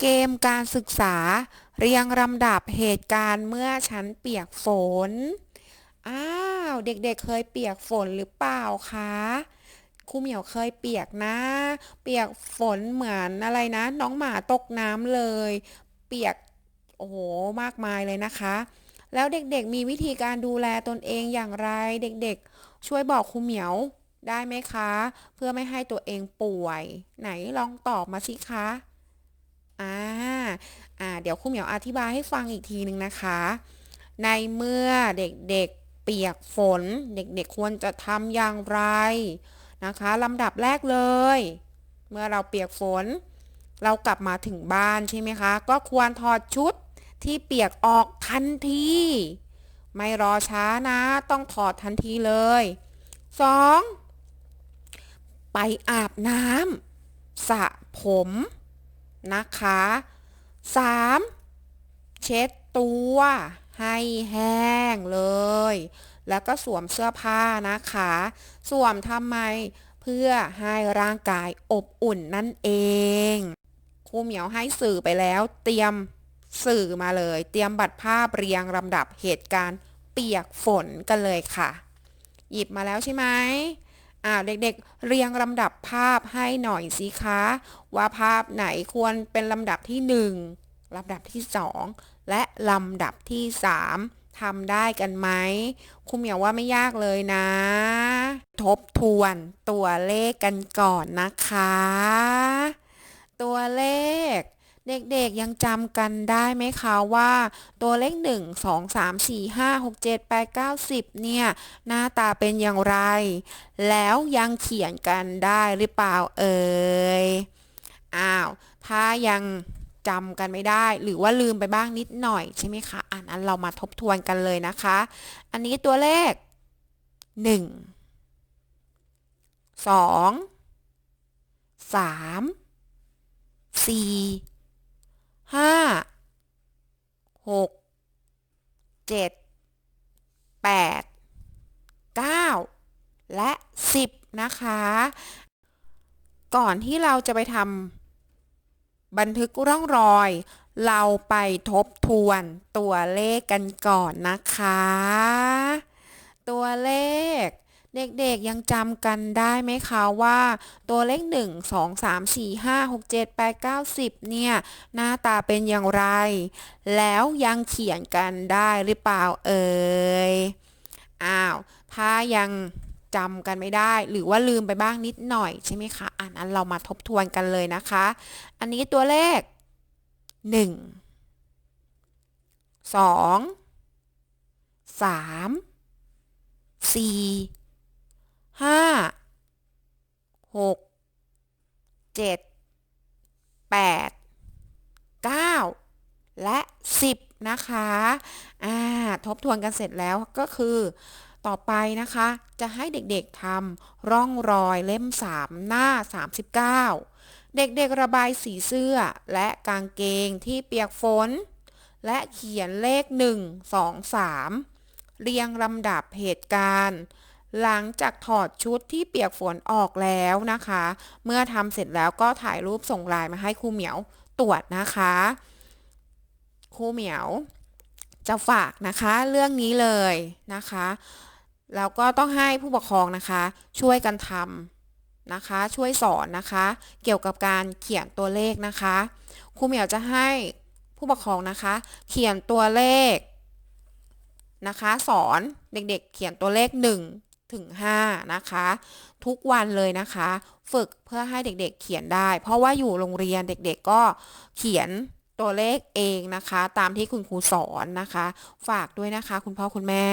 เกมการศึกษา เรียงลำดับเหตุการณ์เมื่อฉันเปียกฝน อ้าว เด็กๆเคยเปียกฝนหรือเปล่าคะครูเหมียวเคยเปียกนะ เปียกฝนเหมือนอะไรนะ น้องหมาตกน้ำเลย เปียกโอ้โหมากมายเลยนะคะ แล้วเด็กๆมีวิธีการดูแลตนเองอย่างไร เด็กๆ ช่วยบอกครูเหมียวได้ไหมคะ เพื่อไม่ให้ตัวเองป่วย ไหนลองตอบมาสิคะ อ่าอ่าเดี๋ยวครูเหมียวอธิบายให้ฟังอีกทีหนึ่งนะคะ ในเมื่อเด็กๆเปียกฝน เด็กๆควรจะทำอย่างไรนะคะลำดับแรกเลย เมื่อเราเปียกฝน เรากลับมาถึงบ้านใช่ไหมคะ ก็ควรถอดชุดที่เปียกออกทันที ไม่รอช้านะ ต้องถอดทันทีเลย 2. ไปอาบน้ำสระผม นะคะ 3. เช็ดตัวให้แห้งเลย แล้วก็สวมเสื้อผ้านะคะ สวมทำไมเพื่อให้ร่างกายอบอุ่นนั่นเองครูเหมียวให้สื่อไปแล้วเตรียมสื่อมาเลย เตรียมบัตรภาพเรียงลำดับเหตุการณ์เปียกฝนกันเลยค่ะ หยิบมาแล้วใช่ไหม อ่าเด็กๆ เรียงลำดับภาพให้หน่อยสิคะ ว่าภาพไหนควรเป็นลำดับที่ 1ลำดับที่ 2 และลำดับที่ 3ทำได้กันไหมครูเหมียวว่าไม่ยากเลยนะ ทบทวนตัวเลขกันก่อนนะคะ ตัวเลข เด็กๆยังจำกันได้ไหมคะว่าตัวเลข 1 2 3 4 5 6 7 8 9 10 เนี่ย หน้าตาเป็นอย่างไร แล้วยังเขียนกันได้หรือเปล่าเอ่ยอ้าว ถ้ายังจำกันไม่ได้ หรือว่าลืมไปบ้างนิดหน่อยใช่ไหมคะอันนั้นเรามาทบทวนกันเลยนะคะ อันนี้ตัวเลข 1 2 3 4 5 6 7 8 9แปดเก้าและ10นะคะ ก่อนที่เราจะไปทำบันทึกร่องรอย เราไปทบทวนตัวเลขกันก่อนนะคะ ตัวเลข เด็กๆยังจำกันได้ไหมคะว่าตัวเลข 1 2 3 4 5 6 7 8 9 10 เนี่ย หน้าตาเป็นอย่างไร แล้วยังเขียนกันได้หรือเปล่าเอ่ยอ้าวถ้ายังจำกันไม่ได้ หรือว่าลืมไปบ้างนิดหน่อยใช่ไหมคะอันนั้นเรามาทบทวนกันเลยนะคะ อันนี้ตัวเลข 1 2 3 4 5 6 7 8 9แปดเก้าและ10นะคะอ่าทบทวนกันเสร็จแล้วก็คือต่อไปนะคะ จะให้เด็กๆทำร่องรอยเล่ม 3 หน้า 39 เด็กๆระบายสีเสื้อและกางเกงที่เปียกฝน และเขียนเลข 1 2 3 เรียงลำดับเหตุการณ์ หลังจากถอดชุดที่เปียกฝนออกแล้วนะคะ เมื่อทำเสร็จแล้วก็ถ่ายรูปส่งไลน์มาให้ครูเหมียวตรวจนะคะครูเหมียวจะฝากนะคะเรื่องนี้เลยนะคะแล้วก็ต้องให้ผู้ปกครองนะคะ ช่วยกันทำนะคะ ช่วยสอนนะคะ เกี่ยวกับการเขียนตัวเลขนะคะครูเหมียวจะให้ผู้ปกครองนะคะ เขียนตัวเลขนะคะ สอนเด็กๆ เขียนตัวเลข 1 ถึง 5 นะคะ ทุกวันเลยนะคะ ฝึกเพื่อให้เด็กๆเขียนได้ เพราะว่าอยู่โรงเรียนเด็กๆก็เขียนตัวเลขเองนะคะ ตามที่คุณครูสอนนะคะ ฝากด้วยนะคะ คุณพ่อคุณแม่